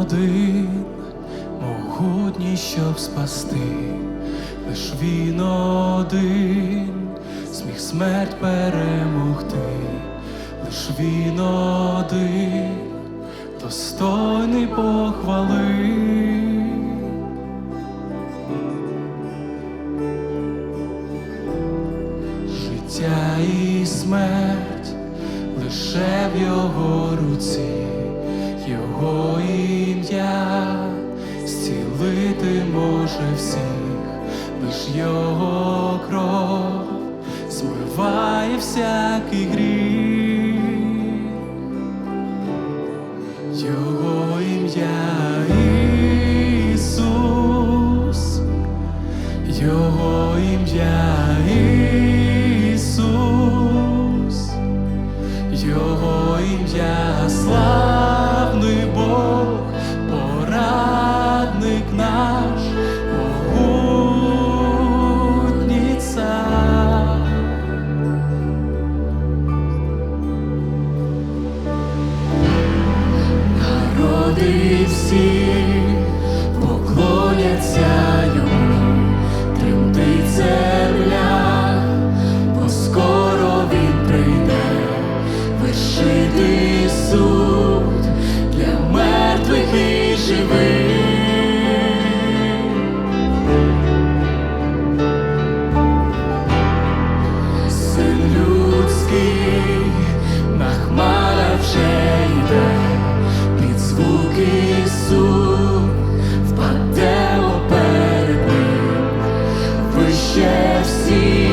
один, могутній, щоб спасти, лиш він один, зміг смерть перемогти, лиш він один, достойний похвали. Життя і смерть лише в його руці, його ім'я зцілити може всіх, лиш його кров змиває всякий гріх, see.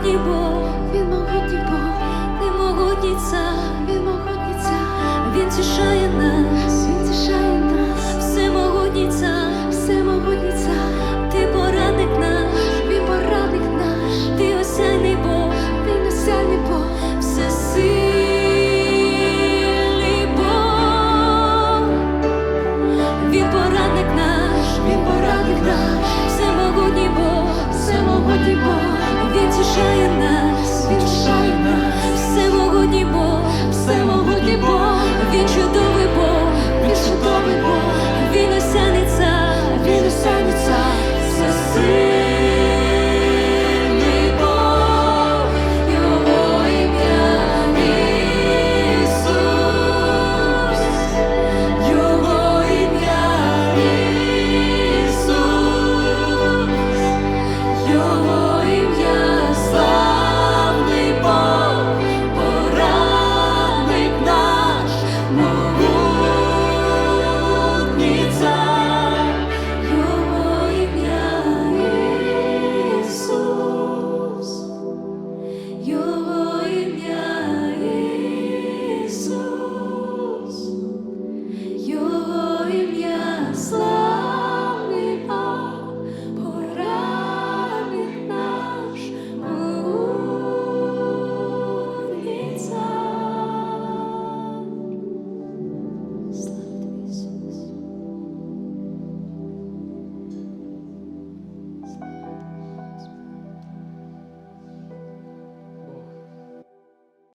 могутній Бог, він могутній Бог, ти могутній цар, він могутній цар, він тішає нас.